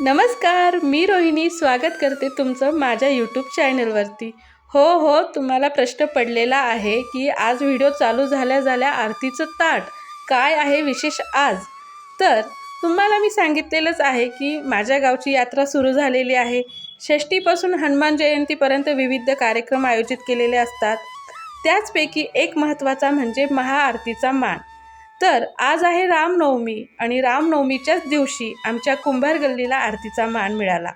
नमस्कार मी रोहिणी. स्वागत करते तुमचं माझ्या यूट्यूब चॅनलवरती हो हो तुम्हाला प्रश्न पडलेला आहे की आज व्हिडिओ चालू झाल्या झाल्या आरतीचं ताट काय आहे विशेष आज? तर तुम्हाला मी सांगितलेलंच आहे की माझ्या गावची यात्रा सुरू झालेली आहे. षष्टीपासून हनुमान जयंतीपर्यंत विविध कार्यक्रम आयोजित केलेले असतात. त्याचपैकी एक महत्त्वाचा म्हणजे महाआरतीचा मान. तर आज आहे रामनवमी आणि रामनवमीच्याच दिवशी आमच्या कुंभार गल्लीला आरतीचा मान मिळाला.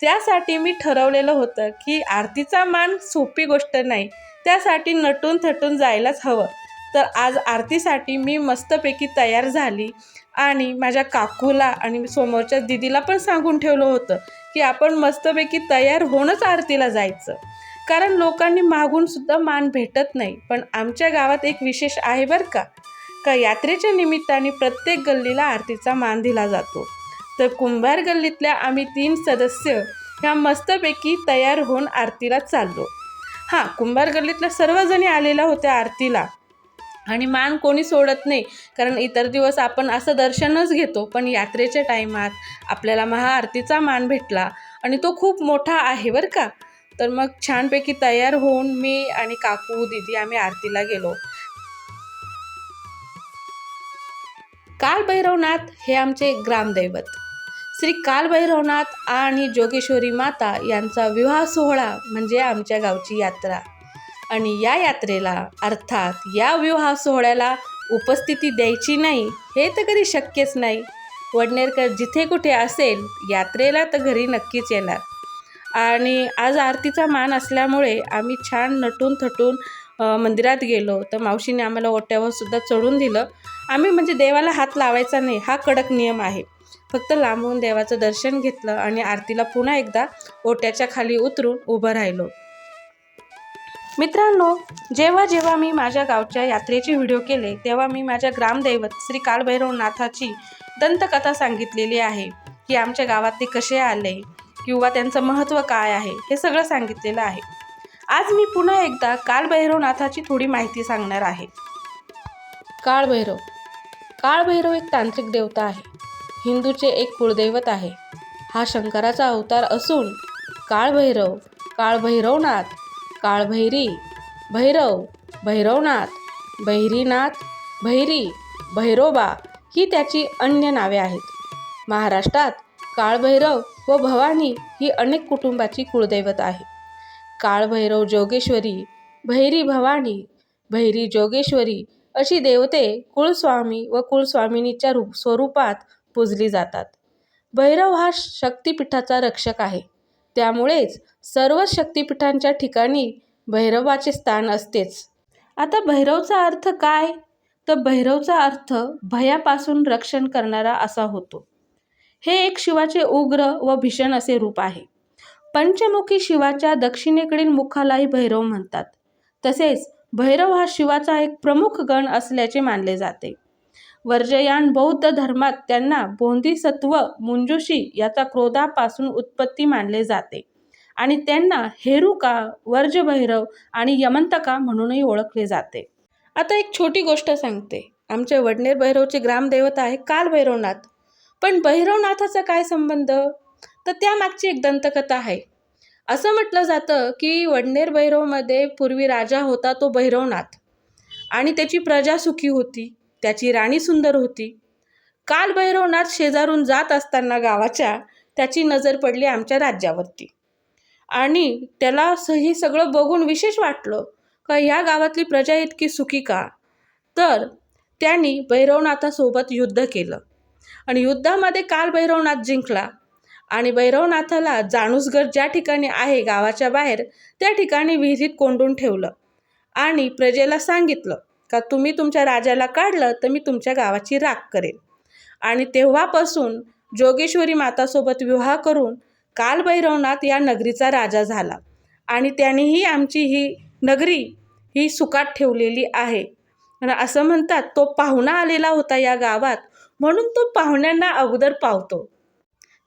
त्यासाठी मी ठरवलेलं होतं की आरतीचा मान सोपी गोष्ट नाही त्यासाठी नटून थटून जायलाच हवं. तर आज आरतीसाठी मी मस्तपैकी तयार झाली आणि माझ्या काकूला आणि समोरच्या दिदीला पण सांगून ठेवलं होतं की आपण मस्तपैकी तयार होऊनच आरतीला जायचं. कारण लोकांनी मागूनसुद्धा मान भेटत नाही पण आमच्या गावात एक विशेष आहे बरं का. का यात्रेच्या निमित्ताने प्रत्येक गल्लीला आरतीचा मान दिला जातो. तर कुंभार गल्लीतल्या आम्ही तीन सदस्य ह्या मस्तपैकी तयार होऊन आरतीला चाललो. हां कुंभार गल्लीतल्या सर्वजणी आलेल्या होत्या आरतीला. आणि मान कोणी सोडत नाही कारण इतर दिवस आपण असं दर्शनच घेतो पण यात्रेच्या टायमात आपल्याला महाआरतीचा मान भेटला. आणि तो खूप मोठा आहे बरं का? तर मग छानपैकी तयार होऊन मी आणि काकू दिदी आम्ही आरतीला गेलो. कालभैरवनाथ हे आमचे ग्रामदैवत. श्री कालभैरवनाथ आणि जोगेश्वरी माता यांचा विवाह सोहळा म्हणजे आमच्या गावची यात्रा. आणि या यात्रेला अर्थात या विवाह सोहळ्याला उपस्थिती द्यायची नाही हे तर कधी शक्यच नाही. वडनेरकर जिथे कुठे असेल यात्रेला तर घरी नक्कीच येणार. आणि आज आरतीचा मान असल्यामुळे आम्ही छान नटून थटून मंदिरात गेलो. तर मावशीने आम्हाला ओट्यावर सुद्धा चढून दिलं. आम्ही म्हणजे देवाला हात लावायचा नाही हा कडक नियम आहे. फक्त लांबून देवाचं दर्शन घेतलं आणि आरतीला पुन्हा एकदा ओट्याच्या खाली उतरून उभं राहिलो. मित्रांनो जेव्हा जेव्हा मी माझ्या गावच्या यात्रेचे व्हिडिओ केले तेव्हा मी माझ्या ग्रामदैवत श्री कालभैरवनाथाची दंतकथा सांगितलेली आहे की आमच्या गावात ते कसे आले किंवा त्यांचं महत्त्व काय आहे हे सगळं सांगितलेलं आहे. आज मी पुन्हा एकदा कालभैरवनाथाची थोडी माहिती सांगणार आहे. काळभैरव काळभैरव एक तांत्रिक देवता आहे. हिंदूचे एक कुळदैवत आहे. हा शंकराचा अवतार असून काळभैरव काळभैरवनाथ काळभैरी भैरव भैरवनाथ भैरीनाथ भैरी भैरोबा ही त्याची अन्य नावे आहेत. महाराष्ट्रात काळभैरव व भवानी ही अनेक कुटुंबाची कुळदैवत आहे. काळभैरव जोगेश्वरी भैरी भवानी भैरी जोगेश्वरी अशी देवते कुळस्वामी व कुळस्वामिनीच्या रूप स्वरूपात पूजली जातात. भैरव हा शक्तिपीठाचा रक्षक आहे. त्यामुळेच सर्व शक्तिपीठांच्या ठिकाणी भैरवाचे स्थान असतेच. आता भैरवचा अर्थ काय? तर भैरवचा अर्थ भयापासून रक्षण करणारा असा होतो. हे एक शिवाचे उग्र व भीषण असे रूप आहे. पंचमुखी शिवाच्या दक्षिणेकडील मुखालाही भैरव म्हणतात. तसेच भैरव हा शिवाचा एक प्रमुख गण असल्याचे मानले जाते. वर्जयान बौद्ध धर्मात त्यांना बोधिसत्व मुंजुशी याचा क्रोधापासून उत्पत्ती मानले जाते आणि त्यांना हेरुका वर्जभैरव आणि यमंतका म्हणूनही ओळखले जाते. आता एक छोटी गोष्ट सांगते. आमच्या वडनेर भैरवचे ग्रामदेवता आहे काल भैरवनाथ. पण भैरवनाथाचा काय संबंध? तर त्यामागची एक दंतकथा आहे. असं म्हटलं जातं की वडनेर भैरवमध्ये पूर्वी राजा होता तो भैरवनाथ. आणि त्याची प्रजा सुखी होती त्याची राणी सुंदर होती. काल भैरवनाथ शेजारून जात असताना गावाच्या त्याची नजर पडली आमच्या राज्यावरती. आणि त्याला हे सगळं बघून विशेष वाटलं का ह्या गावातली प्रजा इतकी सुखी का? तर त्यांनी भैरवनाथासोबत युद्ध केलं. आणि युद्धामध्ये काल भैरवनाथ जिंकला. आणि भैरवनाथाला जाणूसगड ज्या ठिकाणी आहे गावाच्या बाहेर त्या ठिकाणी विहिरीत कोंडून ठेवलं आणि प्रजेला सांगितलं का तुम्ही तुमच्या राजाला काढलं तर मी तुमच्या गावाची राख करेन. आणि तेव्हापासून जोगेश्वरी मातासोबत विवाह करून कालभैरवनाथ या नगरीचा राजा झाला आणि त्यानेही आमची ही नगरी ही सुकाट ठेवलेली आहे. असं म्हणतात तो पाहुणा आलेला होता या गावात म्हणून तो पाहुण्यांना अगोदर पावतो.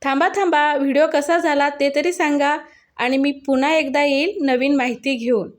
थांबा थांबा. व्हिडिओ कसा झाला ते तरी सांगा आणि मी पुन्हा एकदा येईल नवीन माहिती घेऊन.